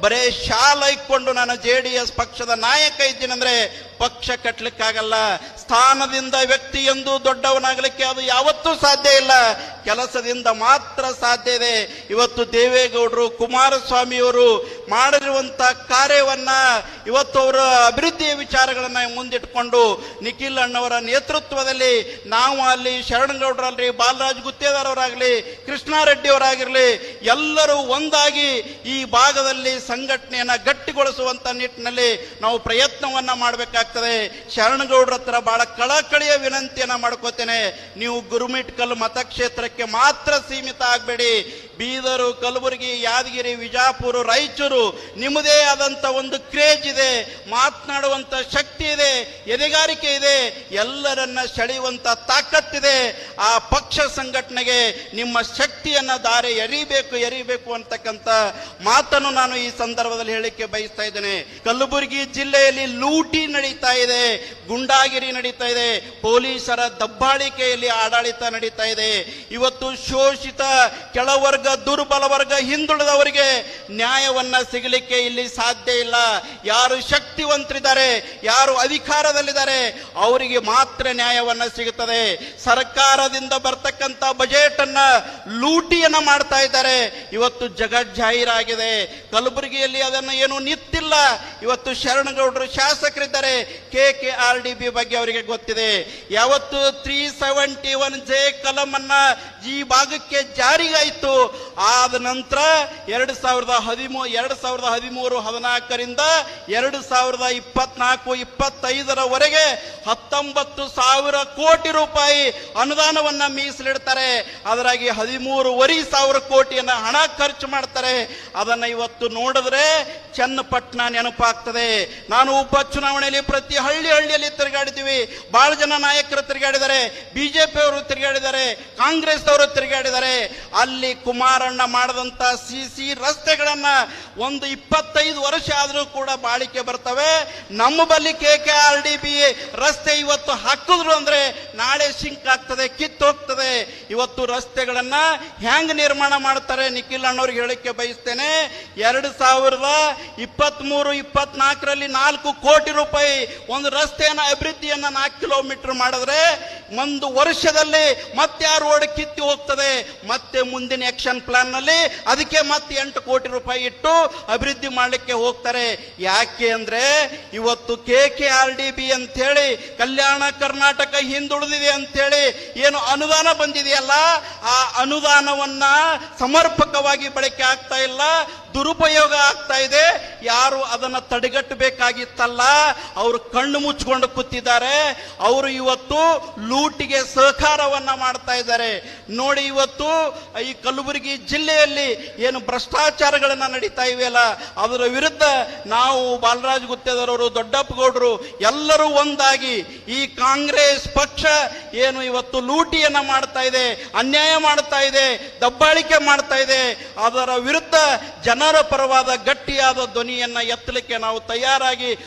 ಬರೇ ಶಾಲ ಇಕ್ಕೊಂಡು ನಾನು J D S ಪಕ್ಷದ ನಾಯಕ ಇದ್ದೀನಂದ್ರೆ ಪಕ್ಷ ಕಟ್ಟಲಿಕ್ಕಾಗಲ್ಲ ಸ್ಥಾನದಿಂದ ವ್ಯಕ್ತಿ ಎಂದು ದೊಡ್ಡವನಾಗಲಿಕ್ಕೆ ಅದು ಯಾವತ್ತೂ ಸಾಧ್ಯ ಇಲ್ಲ. ಕೆಲಸದಿಂದ ಮಾತ್ರ ಸಾಧ್ಯ ಇದೆ. ಇವತ್ತು ದೇವೇಗೌಡರು, ಕುಮಾರಸ್ವಾಮಿಯವರು ಮಾಡಿರುವಂಥ ಕಾರ್ಯವನ್ನ ಇವತ್ತು ಅವರ ಅಭಿವೃದ್ಧಿಯ ವಿಚಾರಗಳನ್ನು ಮುಂದಿಟ್ಟುಕೊಂಡು ನಿಖಿಲ್ ಅಣ್ಣವರ ನೇತೃತ್ವದಲ್ಲಿ ನಾವು ಅಲ್ಲಿ ಶರಣಗೌಡರಲ್ಲಿ ಬಾಲರಾಜ್ ಗುತ್ತೇದಾರ್ ಕೃಷ್ಣಾರೆಡ್ಡಿಯವರಾಗಿರಲಿ ಕೃಷ್ಣಾರೆಡ್ಡಿ ಎಲ್ಲರೂ ಒಂದಾಗಿ ಈ ಭಾಗದಲ್ಲಿ ಸಂಘಟನೆಯನ್ನು ಗಟ್ಟಿಗೊಳಿಸುವಂಥ ನಿಟ್ಟಿನಲ್ಲಿ ನಾವು ಪ್ರಯತ್ನವನ್ನು ಮಾಡಬೇಕಾಗ್ತದೆ. ಶರಣಗೌಡರ ಹತ್ರ ಬಹಳ ಕಳಕಳಿಯ ವಿನಂತಿಯನ್ನು ಮಾಡ್ಕೋತೇನೆ. ನೀವು ಗುರುಮಿಟ್ಕಲ್ ಮತಕ್ಷೇತ್ರಕ್ಕೆ ಮಾತ್ರ ಸೀಮಿತ ಆಗಬೇಡಿ. ಬೀದರು, ಕಲಬುರಗಿ, ಯಾದಗಿರಿ, ವಿಜಾಪುರ ರಾಯಚೂರು ನಿಮ್ಮದೇ ಆದಂಥ ಒಂದು ಕ್ರೇಜ್ ಇದೆ ಮಾತನಾಡುವಂಥ ಶಕ್ತಿ ಇದೆ, ಎದೆಗಾರಿಕೆ ಇದೆ, ಎಲ್ಲರನ್ನ ಸೆಳೆಯುವಂಥ ತಾಕತ್ತಿದೆ. ಆ ಪಕ್ಷ ಸಂಘಟನೆಗೆ ನಿಮ್ಮ ಶಕ್ತಿಯನ್ನು ದಾರಿ ಎರಿಬೇಕು ಎರಿಬೇಕು ಅಂತಕ್ಕಂಥ ಮಾತನ್ನು ನಾನು ಈ ಸಂದರ್ಭದಲ್ಲಿ ಹೇಳಲಿಕ್ಕೆ ಬಯಸ್ತಾ ಇದ್ದೇನೆ. ಕಲಬುರಗಿ ಜಿಲ್ಲೆಯಲ್ಲಿ ಲೂಟಿ ನಡೀತಾ ಇದೆ, ಗುಂಡಾಗಿರಿ ನಡೀತಾ ಇದೆ, ಪೊಲೀಸರ ದಬ್ಬಾಳಿಕೆಯಲ್ಲಿ ಆಡಳಿತ ನಡೀತಾ ಇದೆ. ಇವತ್ತು ಶೋಷಿತ ಕೆಳವರ್ಗ, ದುರ್ಬಲ ವರ್ಗ ಹಿಂದುಳಿದವರಿಗೆ ನ್ಯಾಯವನ್ನ ಸಿಗಲಿಕ್ಕೆ ಇಲ್ಲಿ ಸಾಧ್ಯ ಇಲ್ಲ. ಯಾರು ಶಕ್ತಿವಂತರಿದ್ದಾರೆ, ಯಾರು ಅಧಿಕಾರದಲ್ಲಿದ್ದಾರೆ, ಅವರಿಗೆ ಮಾತ್ರ ನ್ಯಾಯವನ್ನ ಸಿಗುತ್ತದೆ. ಸರ್ಕಾರದಿಂದ ಬರ್ತಕ್ಕಂಥ ಬಜೆಟ್ ಅನ್ನ ಲೂಟಿಯನ್ನ ಮಾಡ್ತಾ ಇದ್ದಾರೆ. ಇವತ್ತು ಜಗಜ್ಜಾಹೀರಾಗಿದೆ ಕಲಬುರಗಿಯಲ್ಲಿ ಅದನ್ನು ಏನು ನಿಂತಿಲ್ಲ. ಇವತ್ತು ಶರಣಗೌಡರು ಶಾಸಕರಿದ್ದಾರೆ. K K R D B ಬಗ್ಗೆ ಅವರಿಗೆ ಗೊತ್ತಿದೆ. ಯಾವತ್ತು ತ್ರೀ ಸೆವೆಂಟಿ ಒನ್ ಜೆ ಕಲಂ ಅನ್ನ ಈ ಭಾಗಕ್ಕೆ ಜಾರಿಗಾಯಿತು ಆದ ನಂತರ ಎರಡು ಸಾವಿರದ ಹದಿಮೂ, ಎರಡು ಸಾವಿರದ ಹದಿಮೂರು ಹದಿನಾಲ್ಕರಿಂದ ಎರಡು ಸಾವಿರದ ಇಪ್ಪತ್ನಾಲ್ಕು ಇಪ್ಪತ್ತೈದರವರೆಗೆ ಹತ್ತೊಂಬತ್ತು ಸಾವಿರ ಕೋಟಿ ರೂಪಾಯಿ ಅನುದಾನವನ್ನ ಮೀಸಲಿಡ್ತಾರೆ. ಅದರಾಗಿ ಹದಿಮೂರುವರೆ ಸಾವಿರ ಕೋಟಿಯನ್ನು ಹಣ ಖರ್ಚು ಮಾಡ್ತಾರೆ. ಅದನ್ನ ಇವತ್ತು ನೋಡಿದ್ರೆ ಚನ್ನಪಟ್ಟಣ ನೆನಪಾಗ್ತದೆ. ನಾನು ಉಪ ಚುನಾವಣೆಯಲ್ಲಿ ಪ್ರತಿ ಹಳ್ಳಿ ಹಳ್ಳಿಯಲ್ಲಿ ತಿರುಗಾಡಿದ್ದೀವಿ. ಬಹಳ ಜನ ನಾಯಕರು ತಿರುಗಾಡಿದ್ದಾರೆ. ಬಿಜೆಪಿ ಅವರು ತಿರುಗಾಡಿದ್ದಾರೆ. ಕಾಂಗ್ರೆಸ್ ಅವರು ತಿರುಗಾಡಿದ್ದಾರೆ ಅಲ್ಲಿ ಕುಮಾರಣ್ಣ ಮಾಡದಂತ ಸಿ ಸಿ ರಸ್ತೆಗಳನ್ನ ಒಂದು ಇಪ್ಪತ್ತೈದು ವರ್ಷ ಆದರೂ ಕೂಡ ಬಾಳಿಕೆ ಬರ್ತವೆ. ನಮ್ಮ ಬಳಿ ಕೆ ಆರ್ ಡಿ ಬಿ ರಸ್ತೆ ಇವತ್ತು ಹಾಕಿದ್ರು ಅಂದ್ರೆ ನಾಳೆ ಸಿಂಕ್ ಆಗ್ತದೆ, ಕಿತ್ತು ಹೋಗ್ತದೆ. ಇವತ್ತು ರಸ್ತೆಗಳನ್ನ ಹೆಂಗ್ ನಿರ್ಮಾಣ ಮಾಡ್ತಾರೆ ನಿಖಿಲ್ ಅಣ್ಣವ್ರಿಗೆ ಹೇಳಿಕೆ ಬಯಸ್ತೇನೆ. ಎರಡು ಸಾವಿರದ ಇಪ್ಪತ್ತ್ ಮೂರು ಇಪ್ಪತ್ನಾಲ್ಕರಲ್ಲಿ ನಾಲ್ಕು ಕೋಟಿ ರೂಪಾಯಿ ಒಂದು ರಸ್ತೆಯನ್ನ ಅಭಿವೃದ್ಧಿಯನ್ನ ನಾಲ್ಕು ಕಿಲೋಮೀಟರ್ ಮಾಡಿದ್ರೆ ಒಂದು ವರ್ಷದಲ್ಲಿ ಮತ್ತೆ ಆ ರೋಡ್ ಕಿತ್ತಿ ಹೋಗ್ತದೆ? ಮತ್ತೆ ಮುಂದಿನ ಆಕ್ಷನ್ ಪ್ಲಾನ್ನಲ್ಲಿ ಅದಕ್ಕೆ ಮತ್ತೆ ಎಂಟು ಕೋಟಿ ರೂಪಾಯಿ ಇಟ್ಟು ಅಭಿವೃದ್ಧಿ ಮಾಡಲಿಕ್ಕೆ ಹೋಗ್ತಾರೆ. ಯಾಕೆ ಅಂದ್ರೆ ಇವತ್ತು K K R D B ಅಂತ ಹೇಳಿ ಕಲ್ಯಾಣ ಕರ್ನಾಟಕ ಹಿಂದುಳಿದಿದೆ ಅಂತ ಹೇಳಿ ಏನು ಅನುದಾನ ಬಂದಿದೆಯಲ್ಲ, ಆ ಅನುದಾನವನ್ನ ಸಮರ್ಪಕವಾಗಿ ಬಳಕೆ ಆಗ್ತಾ ಇಲ್ಲ. ದುರುಪಯೋಗ ಆಗ್ತಾ ಇದೆ. ಯಾರು ಅದನ್ನ ತಡೆಗಟ್ಟಬೇಕಾಗಿತ್ತಲ್ಲ ಅವರು ಕಣ್ಣು ಮುಚ್ಕೊಂಡು ಕೂತಿದ್ದಾರೆ. ಅವರು ಇವತ್ತು ಲೂಟಿಗೆ ಸಹಕಾರವನ್ನ ಮಾಡ್ತಾ ಇದ್ದಾರೆ. ನೋಡಿ ಇವತ್ತು ಈ ಕಲಬುರಗಿ ಜಿಲ್ಲೆಯಲ್ಲಿ ಏನು ಭ್ರಷ್ಟಾಚಾರಗಳನ್ನ ನಡೀತಾ ಇವೆಯಲ್ಲ, ಅದರ ವಿರುದ್ಧ ನಾವು ಬಾಲರಾಜ್ ಗುತ್ತೇದಾರವರು ದೊಡ್ಡಪ್ಪಗೌಡರು ಎಲ್ಲರೂ ಒಂದಾಗಿ ಈ ಕಾಂಗ್ರೆಸ್ ಪಕ್ಷ ಏನು ಇವತ್ತು ಲೂಟಿಯನ್ನ ಮಾಡ್ತಾ ಇದೆ, ಅನ್ಯಾಯ ಮಾಡ್ತಾ ಇದೆ, ದಬ್ಬಾಳಿಕೆ ಮಾಡ್ತಾ ಇದೆ, ಅದರ ವಿರುದ್ಧ ಜನರ ಪರವಾದ ಗಟ್ಟಿಯಾದ ಧ್ವನಿಯನ್ನ ಎತ್ತಲಿಕ್ಕೆ ನಾವು ತಯಾರಾಗಿ